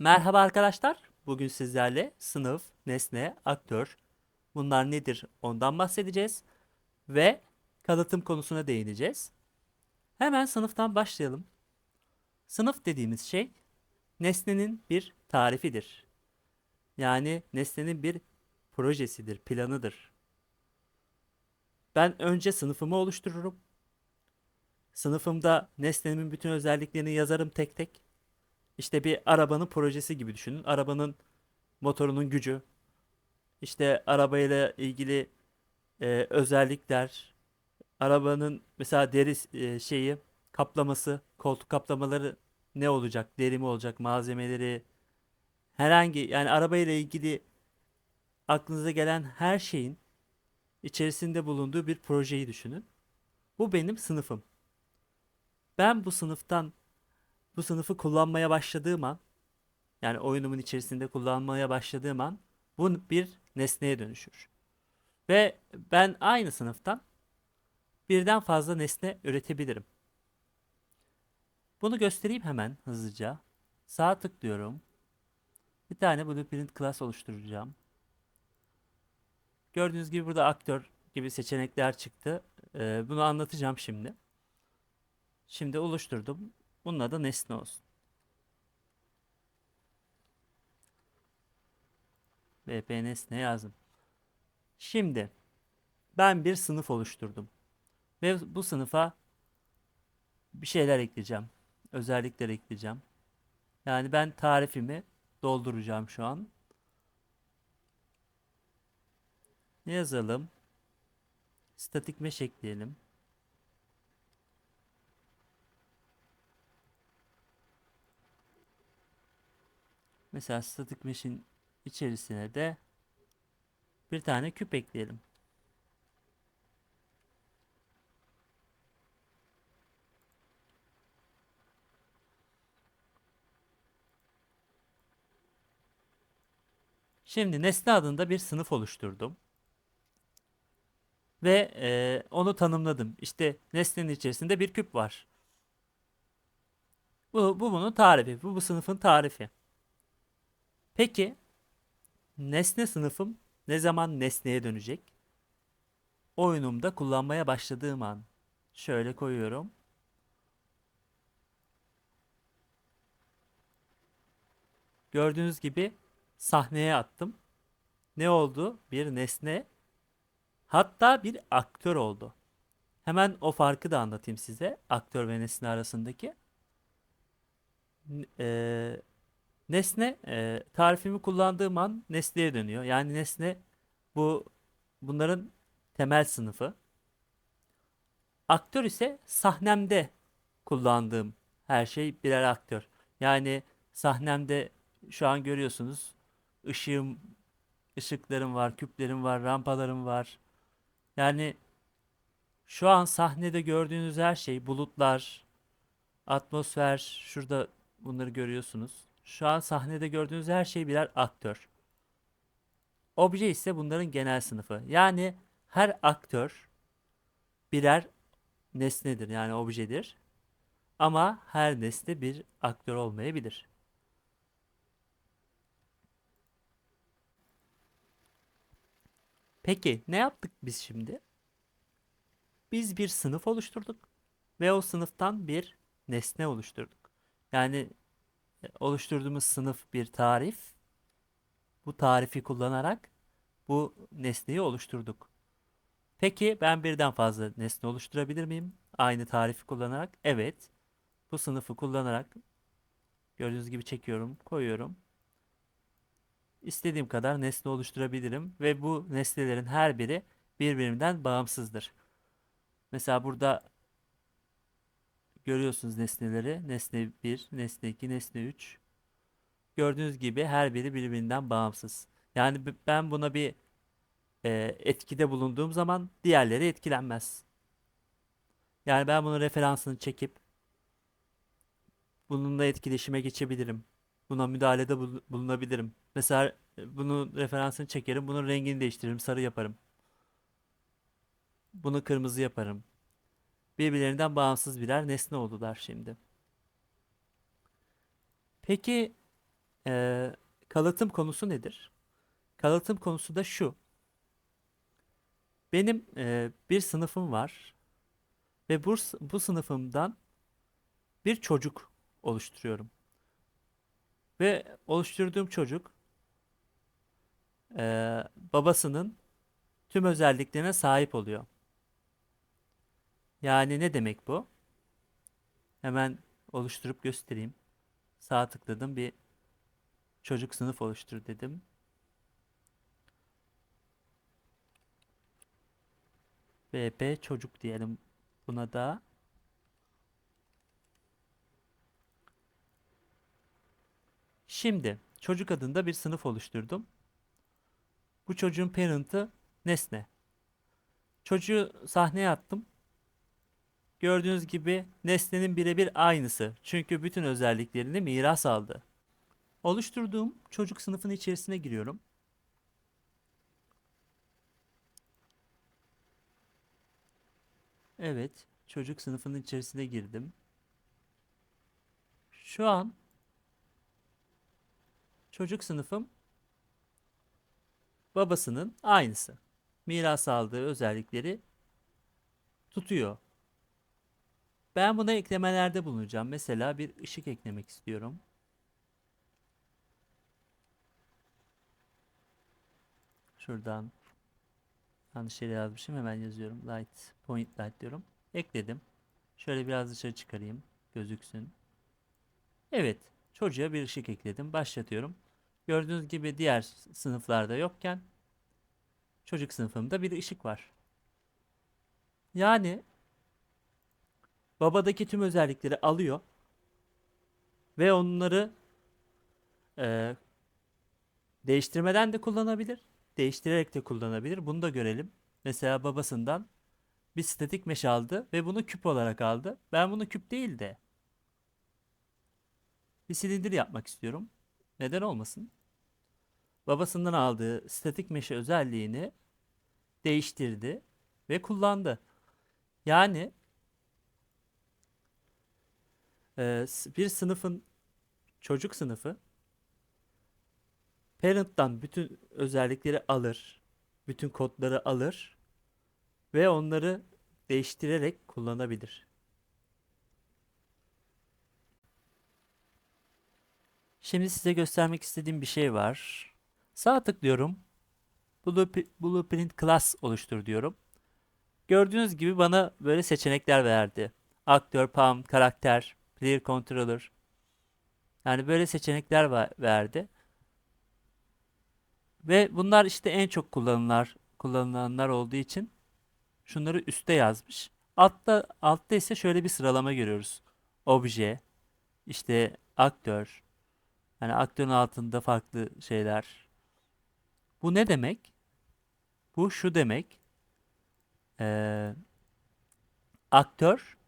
Merhaba arkadaşlar. Bugün sizlerle sınıf, nesne, aktör bunlar nedir ondan bahsedeceğiz ve kalıtım konusuna değineceğiz. Hemen sınıftan başlayalım. Sınıf dediğimiz şey nesnenin bir tarifidir. Yani nesnenin bir projesidir, planıdır. Ben önce sınıfımı oluştururum. Sınıfımda nesnenin bütün özelliklerini yazarım tek tek. İşte bir arabanın projesi gibi düşünün. Arabanın motorunun gücü, işte arabayla ilgili e, özellikler, arabanın mesela deri e, şeyi, kaplaması, koltuk kaplamaları ne olacak, deri mi olacak, malzemeleri, herhangi yani arabayla ilgili aklınıza gelen her şeyin içerisinde bulunduğu bir projeyi düşünün. Bu benim sınıfım. Ben bu sınıftan bu sınıfı kullanmaya başladığım an yani oyunumun içerisinde kullanmaya başladığım an bu bir nesneye dönüşür. Ve ben aynı sınıftan birden fazla nesne üretebilirim. Bunu göstereyim hemen hızlıca. Sağ tıklıyorum. Bir tane blueprint class oluşturacağım. Gördüğünüz gibi burada aktör gibi seçenekler çıktı. Ee, bunu anlatacağım şimdi. Şimdi oluşturdum. Bunun adı nesne olsun. BP nesne yazdım. Şimdi ben bir sınıf oluşturdum. Ve bu sınıfa bir şeyler ekleyeceğim. Özellikler ekleyeceğim. Yani ben tarifimi dolduracağım şu an. Ne yazalım? Statik mesh ekleyelim. Mesela static mesh'in içerisine de bir tane küp ekleyelim. Şimdi nesne adında bir sınıf oluşturdum. Ve e, onu tanımladım. İşte nesnenin içerisinde bir küp var. Bu, bu bunun tarifi. Bu bu sınıfın tarifi. Peki nesne sınıfım ne zaman nesneye dönecek? Oyunumda kullanmaya başladığım an. Şöyle koyuyorum. Gördüğünüz gibi sahneye attım. Ne oldu? Bir nesne hatta bir aktör oldu. Hemen o farkı da anlatayım size. Aktör ve nesne arasındaki. Ee, Nesne e, tarifimi kullandığım an nesneye dönüyor. Yani nesne bu bunların temel sınıfı. Aktör ise sahnemde kullandığım her şey birer aktör. Yani sahnemde şu an görüyorsunuz ışığım, ışıklarım var, küplerim var, rampalarım var. Yani şu an sahnede gördüğünüz her şey bulutlar, atmosfer, şurada bunları görüyorsunuz. Şu an sahnede gördüğünüz her şey birer aktör. Obje ise bunların genel sınıfı. Yani her aktör birer nesnedir yani objedir. Ama her nesne bir aktör olmayabilir. Peki ne yaptık biz şimdi? Biz bir sınıf oluşturduk ve o sınıftan bir nesne oluşturduk. Yani oluşturduğumuz sınıf bir tarif. Bu tarifi kullanarak bu nesneyi oluşturduk. Peki ben birden fazla nesne oluşturabilir miyim? Aynı tarifi kullanarak. Evet. Bu sınıfı kullanarak gördüğünüz gibi çekiyorum, koyuyorum. İstediğim kadar nesne oluşturabilirim ve bu nesnelerin her biri birbirinden bağımsızdır. Mesela burada Görüyorsunuz nesneleri. Nesne 1, nesne 2, nesne 3. Gördüğünüz gibi her biri birbirinden bağımsız. Yani ben buna bir e, etkide bulunduğum zaman diğerleri etkilenmez. Yani ben bunun referansını çekip bununla etkileşime geçebilirim. Buna müdahalede bulunabilirim. Mesela e, bunun referansını çekerim, bunun rengini değiştiririm, sarı yaparım. Bunu kırmızı yaparım birbirlerinden bağımsız birer nesne oldular şimdi. Peki Ee, kalıtım konusu nedir? Kalıtım konusu da şu. Benim e, bir sınıfım var ve bu, bu sınıfımdan bir çocuk oluşturuyorum. Ve oluşturduğum çocuk e, babasının tüm özelliklerine sahip oluyor. Yani ne demek bu? Hemen oluşturup göstereyim. Sağ tıkladım bir çocuk sınıf oluştur dedim. BP çocuk diyelim buna da. Şimdi çocuk adında bir sınıf oluşturdum. Bu çocuğun parent'ı nesne. Çocuğu sahneye attım. Gördüğünüz gibi nesnenin birebir aynısı. Çünkü bütün özelliklerini miras aldı. Oluşturduğum çocuk sınıfının içerisine giriyorum. Evet, çocuk sınıfının içerisine girdim. Şu an çocuk sınıfım babasının aynısı. Miras aldığı özellikleri tutuyor. Ben buna eklemelerde bulunacağım. Mesela bir ışık eklemek istiyorum. Şuradan yanlış yere yazmışım. Hemen yazıyorum. Light, point light diyorum. Ekledim. Şöyle biraz dışarı çıkarayım. Gözüksün. Evet. Çocuğa bir ışık ekledim. Başlatıyorum. Gördüğünüz gibi diğer sınıflarda yokken çocuk sınıfımda bir ışık var. Yani babadaki tüm özellikleri alıyor ve onları e, değiştirmeden de kullanabilir, değiştirerek de kullanabilir. Bunu da görelim. Mesela babasından bir statik mesh aldı ve bunu küp olarak aldı. Ben bunu küp değil de bir silindir yapmak istiyorum. Neden olmasın? Babasından aldığı statik mesh özelliğini değiştirdi ve kullandı. Yani e, s- bir sınıfın çocuk sınıfı parent'tan bütün özellikleri alır, bütün kodları alır ve onları değiştirerek kullanabilir. Şimdi size göstermek istediğim bir şey var. Sağ tıklıyorum. Bluep- Blueprint class oluştur diyorum. Gördüğünüz gibi bana böyle seçenekler verdi. Aktör, PAM, karakter, player controller. Yani böyle seçenekler verdi. Ve bunlar işte en çok kullanılanlar, kullanılanlar olduğu için şunları üste yazmış. Altta, altta ise şöyle bir sıralama görüyoruz. Obje, işte aktör, yani aktörün altında farklı şeyler. Bu ne demek? Bu şu demek. Ee, aktör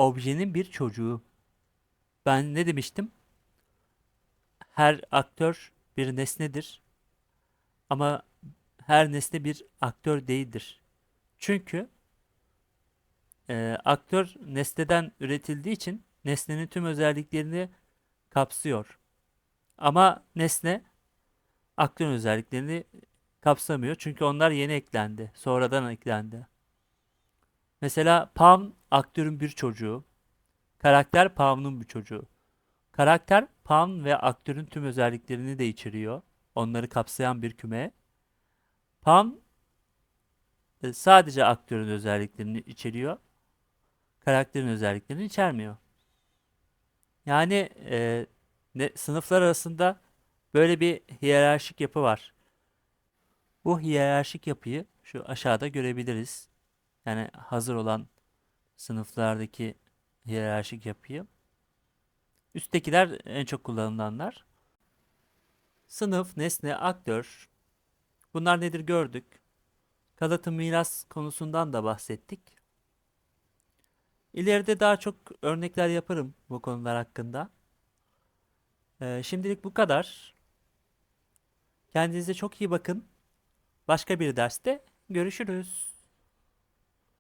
objenin bir çocuğu. Ben ne demiştim? Her aktör bir nesnedir. Ama her nesne bir aktör değildir. Çünkü e, aktör nesneden üretildiği için nesnenin tüm özelliklerini kapsıyor. Ama nesne aktörün özelliklerini kapsamıyor. Çünkü onlar yeni eklendi. Sonradan eklendi. Mesela Pam aktörün bir çocuğu. Karakter Pam'ın bir çocuğu. Karakter Pam ve aktörün tüm özelliklerini de içeriyor. Onları kapsayan bir küme. Pam e, sadece aktörün özelliklerini içeriyor. Karakterin özelliklerini içermiyor. Yani e, ne, sınıflar arasında böyle bir hiyerarşik yapı var. Bu hiyerarşik yapıyı şu aşağıda görebiliriz. Yani hazır olan sınıflardaki hiyerarşik yapıyı. Üsttekiler en çok kullanılanlar. Sınıf, nesne, aktör. Bunlar nedir gördük. Kalıtım miras konusundan da bahsettik. İleride daha çok örnekler yaparım bu konular hakkında. Ee, şimdilik bu kadar. Kendinize çok iyi bakın. Başka bir derste görüşürüz.